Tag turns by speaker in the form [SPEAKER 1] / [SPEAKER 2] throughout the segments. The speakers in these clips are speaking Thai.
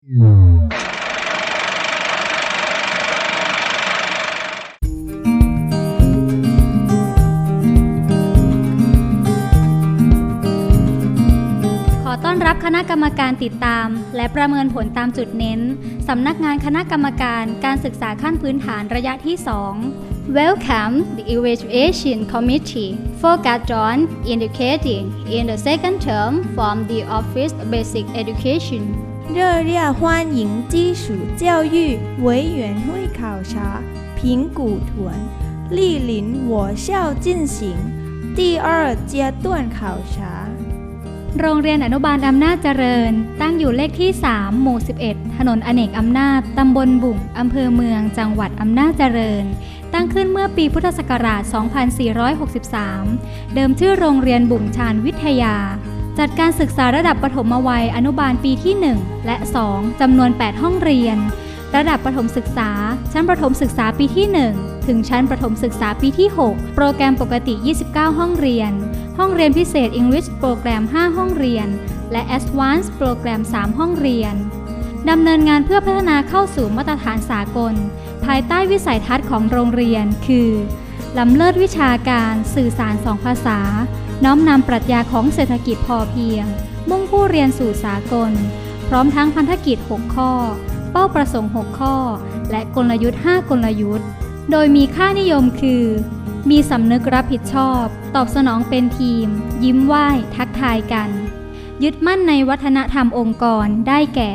[SPEAKER 1] ขอต้อนรับคณะกรรมการติดตาม และประเมินผลตามจุดเน้น สำนักงานคณะกรรมการการศึกษาขั้นพื้นฐานระยะที่ 2 Welcome the Evaluation Committee focused on indicating in the second term from the Office of Basic Education
[SPEAKER 2] 热烈欢迎基础教育委员会考察评估团莅临我校进行第二阶段考察。
[SPEAKER 1] โรงเรียนอนุบาลอำนาจเจริญ ตั้งอยู่เลขที่ 3 หมู่ 11 ถนนอเนกอำนาจ ตำบลบุ่ง อำเภอเมือง จังหวัดอำนาจเจริญ ตั้งขึ้นเมื่อปีพุทธศักราช 2463 เดิมชื่อโรงเรียนบุ่งชาญวิทยา จัดการศึกษาระดับปฐมวัยอนุบาลปีที่ 1 และ 2 จำนวน 8 ห้องเรียน ระดับประถมศึกษา ชั้นประถมศึกษาปีที่ 1 ถึงชั้นประถมศึกษาปีที่ 6 โปรแกรมปกติ 29 ห้องเรียน ห้องเรียนพิเศษ English โปรแกรม 5 ห้องเรียน และ Advanced โปรแกรม 3 ห้องเรียนดำเนินงานเพื่อพัฒนาเข้าสู่มาตรฐานสากล ภายใต้วิสัยทัศน์ของโรงเรียน คือ ล้ำเลิศวิชาการสื่อสารสองภาษา น้อมนำปรัชญาของเศรษฐกิจพอเพียง มุ่งผู้เรียนสู่สากล พร้อมทั้งพันธกิจ 6 ข้อ เป้าประสงค์ 6 ข้อ และกลยุทธ์ 5 กลยุทธ์ โดยมีค่านิยมคือ มีสำนึกรับผิดชอบ ตอบสนองเป็นทีม ยิ้มไหว้ ทักทายกัน ยึดมั่นในวัฒนธรรมองค์กรได้แก่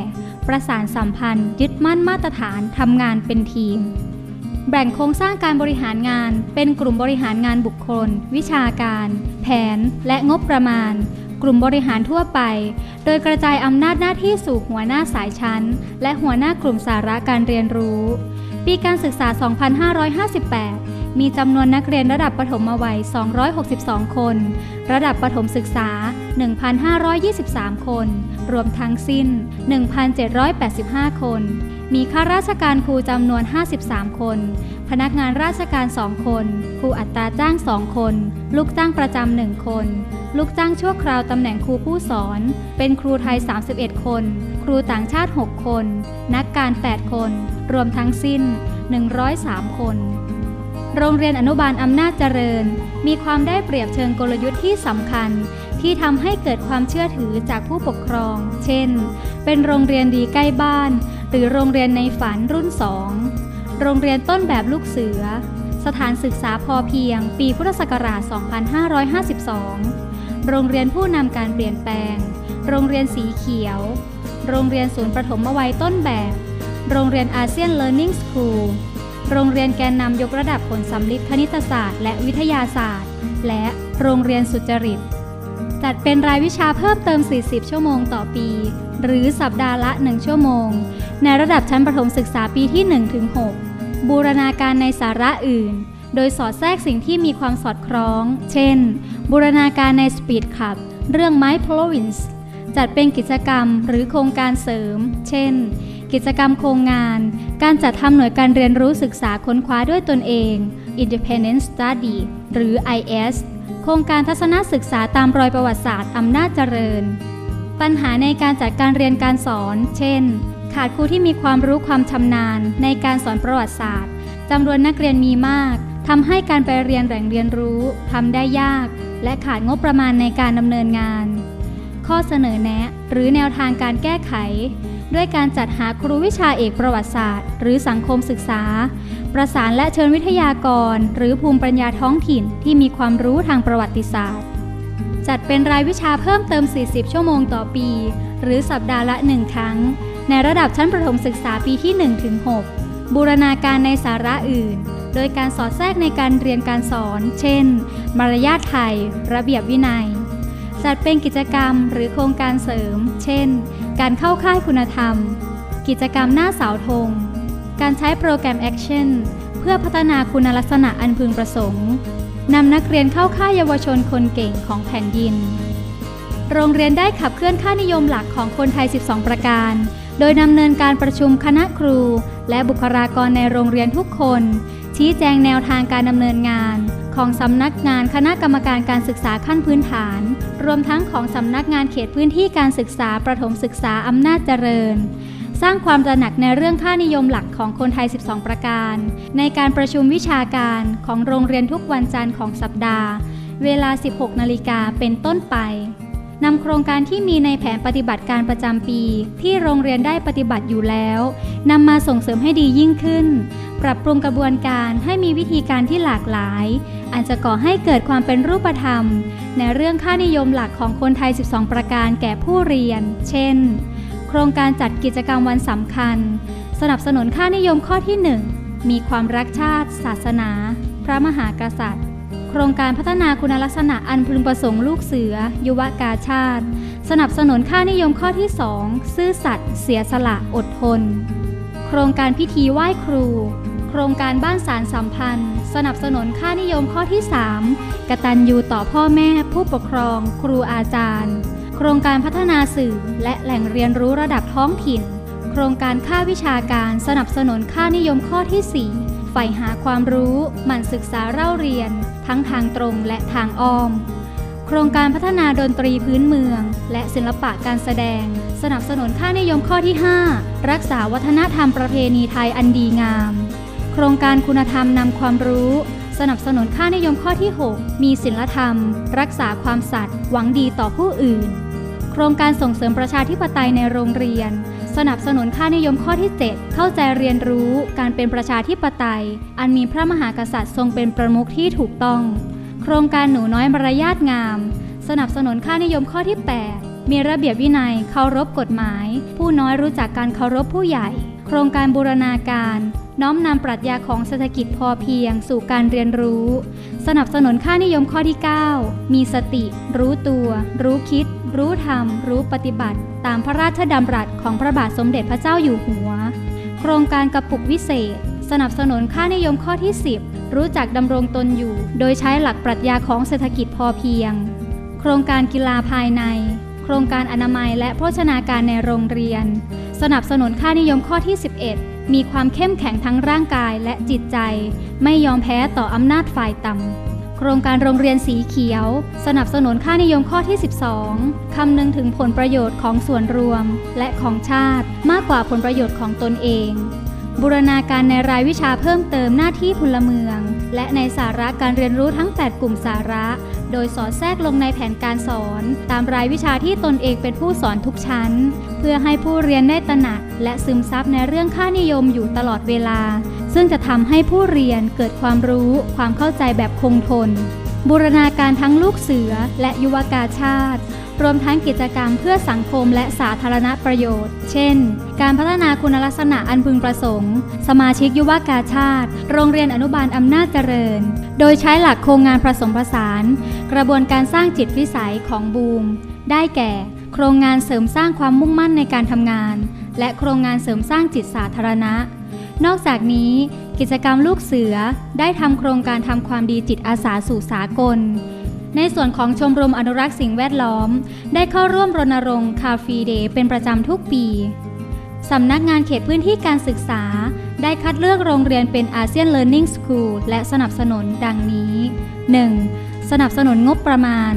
[SPEAKER 1] ประสานสัมพันธ์ ยึดมั่นมาตรฐานทำงานเป็นทีม แบ่งโครงสร้างการบริหารงาน เป็นกลุ่มบริหารงานบุคคล วิชาการ แผน และงบประมาณ กลุ่มบริหารทั่วไป โดยกระจายอำนาจหน้าที่สู่หัวหน้าสายชั้น และหัวหน้ากลุ่มสาระการเรียนรู้ ปีการศึกษา 2558 มีจำนวนนักเรียนระดับประถมวัย 262 คน ระดับประถมศึกษา 1,523 คน รวมทั้งสิ้น 1,785 คน มีข้าราชการครูจำนวน 53 คน พนักงานราชการ 2 คน ครูอัตราจ้าง 2 คน ลูกจ้างประจำ 1 คน ลูกจ้างชั่วคราวตำแหน่งครูผู้สอน เป็นครูไทย 31 คน ครูต่างชาติ 6 คน นักการ 8 คน รวมทั้งสิ้น 103 คน โรงเรียนอนุบาลอำนาจเจริญ มีความได้เปรียบเชิงกลยุทธ์ที่สำคัญที่ทำให้เกิดความเชื่อถือจากผู้ปกครอง เช่น เป็นโรงเรียนดีใกล้บ้าน หรือโรงเรียนในฝันรุ่น 2 โรงเรียนต้นแบบลูกเสือ สถานศึกษาพอเพียง ปีพุทธศักราช 2552 โรงเรียนผู้นำการเปลี่ยนแปลง โรงเรียนสีเขียว โรงเรียนศูนย์ประถมวัยต้นแบบ โรงเรียนอาเซียน Learning School โรงเรียนแกนนำยกระดับผลสำลิดคณิตศาสตร์ และวิทยาศาสตร์ และโรงเรียนสุจริตจัดเป็นรายวิชาเพิ่มเติม 40 ชั่วโมงต่อปี หรือสัปดาห์ละ 1 ชั่วโมง ในระดับชั้นประถมศึกษาปีที่ 1-6 บูรณาการในสาระอื่น โดยสอดแทรกสิ่งที่มีความสอดคล้อง เช่น บูรณาการใน Speed Club เรื่อง My Province จัดเป็นกิจกรรมหรือโครงการเสริม เช่น กิจกรรมโครงงาน การจัดทำหน่วยการเรียนรู้ศึกษาค้นคว้าด้วยตนเอง Independent Study หรือ IS โครงการทัศนศึกษาตามรอยประวัติศาสตร์อำนาจเจริญ ปัญหาในการจัดการเรียนการสอน เช่น ขาดครูที่มีความรู้ความชำนาญในการสอนประวัติศาสตร์จำนวนนักเรียนมีมากทำให้การไปเรียนแหล่งเรียนรู้ทำได้ยาก และขาดงบประมาณในการดำเนินงาน ข้อเสนอแนะ หรือแนวทางการแก้ไข ด้วยการจัดหาครูวิชาเอกประวัติศาสตร์ หรือสังคมศึกษา ประสานและเชิญวิทยากร หรือภูมิปัญญาท้องถิ่นที่มีความรู้ทางประวัติศาสตร์ จัดเป็นรายวิชาเพิ่มเติม 40 ชั่วโมงต่อปี หรือสัปดาห์ละ1ครั้ง ในระดับชั้นประถมศึกษาปีที่ 1-6 บูรณาการในสาระอื่น โดยการสอดแทรกในการเรียนการสอน เช่น มารยาทไทย ระเบียบวินัย จัดเป็นกิจกรรมหรือโครงการเสริม เช่น การเข้าค่ายคุณธรรม กิจกรรมหน้าเสาธง การใช้โปรแกรม Action เพื่อพัฒนาคุณลักษณะอันพึงประสงค์นำนักเรียนเข้าค่ายเยาวชนคนเก่งของแผ่นดิน โรงเรียนได้ขับเคลื่อนค่านิยมหลักของคนไทย 12 ประการ โดยดำเนินการประชุมคณะครู และบุคลากรในโรงเรียนทุกคน ชี้แจงแนวทางการดำเนินงาน ของสำนักงานคณะกรรมการการศึกษาขั้นพื้นฐาน รวมทั้งของสำนักงานเขตพื้นที่การศึกษาประถมศึกษาอำนาจเจริญ สร้างความตระหนักในเรื่องค่านิยมหลักของคนไทย 12 ประการ ในการประชุมวิชาการของโรงเรียนทุกวันจันทร์ของสัปดาห์ เวลา 16 นาฬิกาเป็นต้นไป นำโครงการที่มีในแผนปฏิบัติการประจำปี ที่โรงเรียนได้ปฏิบัติอยู่แล้วนำมาส่งเสริมให้ดียิ่งขึ้น ปรับปรุงกระบวนการให้มีวิธีการที่หลากหลาย อาจจะก่อให้เกิดความเป็นรูปธรรม ในเรื่องค่านิยมหลักของคนไทย 12 ประการแก่ผู้เรียน เช่น โครงการจัดกิจกรรมวันสำคัญ สนับสนุนค่านิยมข้อที่ 1 มีความรักชาติ ศาสนา พระมหากษัตริย์ ครงการพัฒนาคุณลักษณะอันพึงประสงค์ลูกเสือ ยุวกาชาติ สนับสนุนค่านิยมข้อที่ 2 ซื่อสัตย์เสียสละอดทน โครงการพิธีไหว้ครู โครงการบ้านสารสัมพันธ์ สนับสนุนค่านิยมข้อที่ 3 กตัญญูต่อพ่อแม่ ผู้ปกครอง ครูอาจารย์ โครงการพัฒนาสื่อและแหล่งเรียนรู้ระดับท้องถิ่น โครงการค่าวิชาการสนับสนุนค่านิยมข้อที่ 4 ใฝ่หาความรู้หมั่นศึกษาเล่าเรียน ทั้งทางตรงและทางอ้อม โครงการพัฒนาดนตรีพื้นเมือง และศิลปะการแสดง สนับสนุนค่านิยมข้อที่ 5 รักษาวัฒนธรรมประเพณีไทยอันดีงาม โครงการคุณธรรมนำความรู้ สนับสนุนค่านิยมข้อที่ 6 มีศีลธรรม รักษาความสัตย์หวังดีต่อผู้อื่น โครงการส่งเสริมประชาธิปไตยในโรงเรียน สนับสนุนค่านิยมข้อที่ 7 เข้าใจเรียนรู้การเป็นประชาธิปไตย อันมีพระมหากษัตริย์ทรงเป็นประมุขที่ถูกต้อง โครงการหนูน้อยมารยาทงาม สนับสนุนค่านิยมข้อที่ 8 มีระเบียบวินัยเคารพกฎหมาย ผู้น้อยรู้จักการเคารพผู้ใหญ่ โครงการบูรณาการ น้อมนำปรัชญาของเศรษฐกิจพอเพียง สู่การเรียนรู้ สนับสนุนค่านิยมข้อที่ 9 มีสติ รู้ตัว รู้คิด รู้ธรรม รู้ปฏิบัติ ตามพระราชดำรัสของพระบาทสมเด็จพระเจ้าอยู่หัว โครงการกระปุกวิเศษ สนับสนุนค่านิยมข้อที่ 10 รู้จักดำรงตนอยู่ โดยใช้หลักปรัชญาของเศรษฐกิจพอเพียง โครงการกีฬาภายใน โครงการอนามัยและโภชนาการในโรงเรียน สนับสนุนค่านิยมข้อที่ 11 มีความเข้มแข็งทั้งร่างกายและจิตใจ ไม่ยอมแพ้ต่ออำนาจฝ่ายต่ำ โครงการโรงเรียนสีเขียว สนับสนุนค่านิยมข้อที่ 12 คำนึงถึงผลประโยชน์ของส่วนรวม และของชาติมากกว่าผลประโยชน์ของตนเอง บูรณาการในรายวิชาเพิ่มเติมหน้าที่พลเมือง และในสาระการเรียนรู้ทั้ง 8 กลุ่มสาระ โดยสอดแทรกลงในแผนการสอน ตามรายวิชาที่ตนเองเป็นผู้สอนทุกชั้น เพื่อให้ผู้เรียนได้ตระหนัก และซึมซับในเรื่องค่านิยมอยู่ตลอดเวลา ซึ่งจะทำให้ผู้เรียนเกิดความรู้ความเข้าใจแบบคงทน บูรณาการทั้งลูกเสือและยุวกาชาติ รวมทั้งกิจกรรมเพื่อสังคมและสาธารณประโยชน์ เช่น การพัฒนาคุณลักษณะอันพึงประสงค์ สมาชิกยุวกาชาติ โรงเรียนอนุบาลอำนาจเจริญ โดยใช้หลักโครงงานผสมผสาน กระบวนการสร้างจิตวิสัยของบูม ได้แก่ โครงงานเสริมสร้างความมุ่งมั่นในการทำงาน และโครงงานเสริมสร้างจิตสาธารณะ นอกจากนี้กิจกรรมลูกเสือได้ทำโครงการทำความดีจิตอาสาสู่สากล ในส่วนของชมรมอนุรักษ์สิ่งแวดล้อม ได้เข้าร่วมรณรงค์คาฟีเดย์เป็นประจำทุกปีสำนักงานเขตพื้นที่การศึกษา ได้คัดเลือกโรงเรียนเป็นอาเซียน Learning School และสนับสนุนดังนี้ 1. สนับสนุนงบประมาณ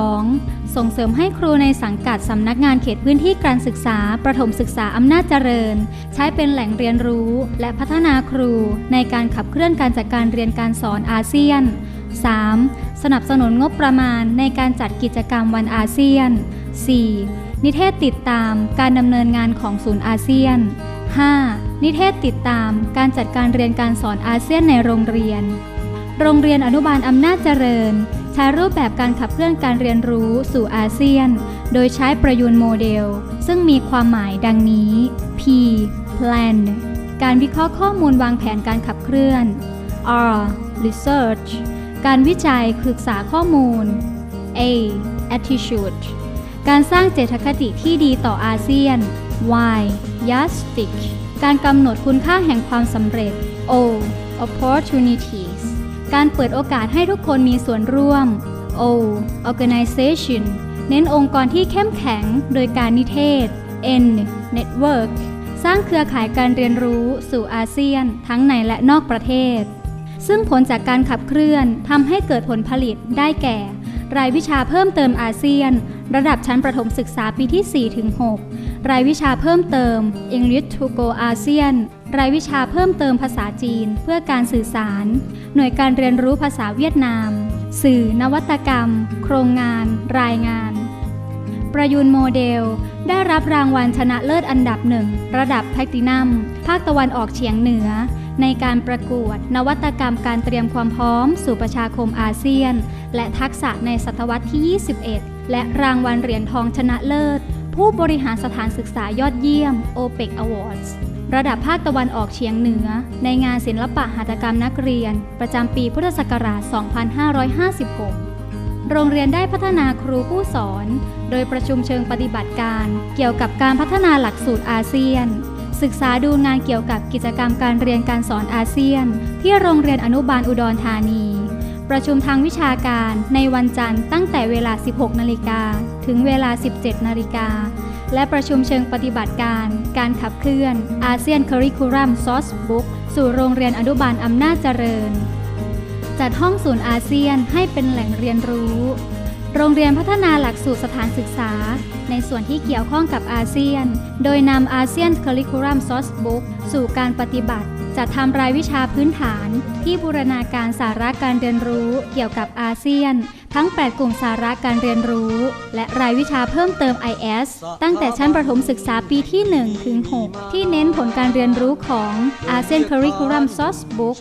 [SPEAKER 1] 2. ส่งเสริมให้ครูในสังกัดสำนักงานเขตพื้นที่การศึกษา ประถมศึกษาอำนาจเจริญ ใช้เป็นแหล่งเรียนรู้และพัฒนาครู ในการขับเคลื่อนการจัดการเรียนการสอนอาเซียน 3. สนับสนุนงบประมาณในการจัดกิจกรรมวันอาเซียน 4. นิเทศติดตามการดำเนินงานของศูนย์อาเซียน 5. นิเทศติดตามการจัดการเรียนการสอนอาเซียนในโรงเรียน โรงเรียนอนุบาลอำนาจเจริญ ใช้รูปแบบการขับเคลื่อนการเรียนรู้สู่อาเซียน โดยใช้ประยุนโมเดล ซึ่งมีความหมายดังนี้ P plan การวิเคราะห์ข้อมูลวางแผนการขับเคลื่อน R research การวิจัยศึกษาข้อมูล A attitude การสร้างเจตคติที่ดีต่ออาเซียน Y yardstick การกำหนดคุณค่าแห่งความสำเร็จ O opportunities การเปิดโอกาสให้ทุกคนมีส่วนร่วม O organization เน้นองค์กรที่เข้มแข็งโดยการนิเทศ N network สร้างเครือข่ายการเรียนรู้สู่อาเซียน ทั้งในและนอกประเทศ ซึ่งผลจากการขับเคลื่อนทำให้เกิดผลผลิตได้แก่ รายวิชาเพิ่มเติมอาเซียน ระดับชั้นประถมศึกษาปีที่ 4-6 รายวิชาเพิ่มเติม English to Go ASEAN รายวิชาเพิ่มเติมภาษาจีนเพื่อการสื่อสาร หน่วยการเรียนรู้ภาษาเวียดนาม สื่อ นวัตกรรม โครงงาน รายงาน ประยุนโมเดล ได้รับรางวัลชนะเลิศอันดับหนึ่งระดับแพลตินัม ภาคตะวันออกเฉียงเหนือ ในการประกวด นวัตกรรมการเตรียมความพร้อม สู่ประชาคมอาเซียน และทักษะในศตวรรษที่ 21 และรางวัลเหรียญทองชนะเลิศ ผู้บริหารสถานศึกษายอดเยี่ยม OPEC Awards ระดับภาคตะวันออกเฉียงเหนือ ในงานศิลปะหัตถกรรมนักเรียน ประจำปีพุทธศักราช 2556 โรงเรียนได้พัฒนาครูผู้สอน โดยประชุมเชิงปฏิบัติการ เกี่ยวกับการพัฒนาหลักสูตรอาเซียน ศึกษาดูงานเกี่ยวกับกิจกรรมการเรียนการสอนอาเซียน ที่โรงเรียนอนุบาลอุดรธานี ประชุมทางวิชาการในวันจันทร์ตั้งแต่เวลา 16 นาฬิกาถึงเวลา 17 นาฬิกา และประชุมเชิงปฏิบัติการ การขับเคลื่อนอาเซียนคริคูลัมซอสบุ๊กสู่โรงเรียนอนุบาลอำนาจเจริญ จัดห้องศูนย์อาเซียนให้เป็นแหล่งเรียนรู้ โรงเรียนพัฒนาหลักสูตรสถานศึกษา ในส่วนที่เกี่ยวข้องกับอาเซียน โดยนำอาเซียนคริคูลัมซอสบุ๊กสู่การปฏิบัติจัดทำรายวิชาพื้นฐานที่บูรณาการสาระการเรียนรู้เกี่ยวกับอาเซียน ทั้ง 8 กลุ่มสาระการเรียนรู้ และรายวิชาเพิ่มเติม IS ตั้งแต่ชั้นประถมศึกษาปีที่ 1 ถึง 6 ที่เน้นผลการเรียนรู้ของอาเซียนค u ริคูลัมซอสบุ๊ก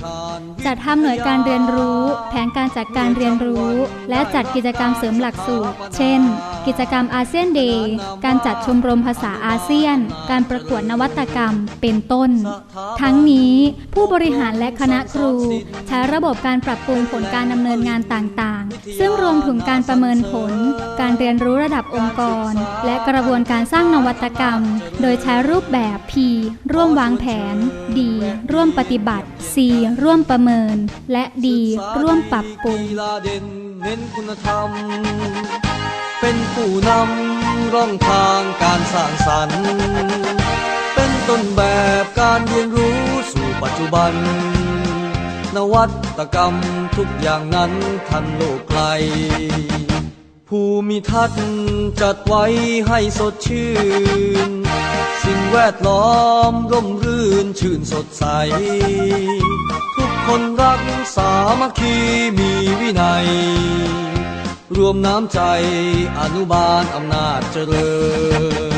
[SPEAKER 1] จัดทำหน่วยการเรียนรู้ แผนการจัดการเรียนรู้ และจัดกิจกรรมเสริมหลักสูตร เช่น กิจกรรมอาเซียนเดย์การจัดชมรมภาษาอาเซียน การประกวดนวัตกรรม เป็นต้น ทั้งนี้ผู้บริหารและคณะครู ใช้ระบบการปรับปรุงผลการดำเนินงานต่างๆ ซึ่งรวมถึงการประเมินผล การเรียนรู้ระดับองค์กร และกระบวนการสร้างนวัตกรรม โดยใช้รูปแบบ P ร่วมวางแผน D ร่วมปฏิบัติ C ร่วมประเมิน และ D ร่วมปรับปรุง
[SPEAKER 3] เป็นผู้นำร่องทางการสร้างสรรค์ เป็นต้นแบบการเรียนรู้สู่ปัจจุบัน นวัตกรรมทุกอย่างนั้นทันโลกไกล ภูมิทัศน์จัดไว้ให้สดชื่น สิ่งแวดล้อมร่มรื่นชื่นสดใส ทุกคนรักสามัคคีมีวินัย รวมน้ำใจอนุบาลอำนาจเจริญ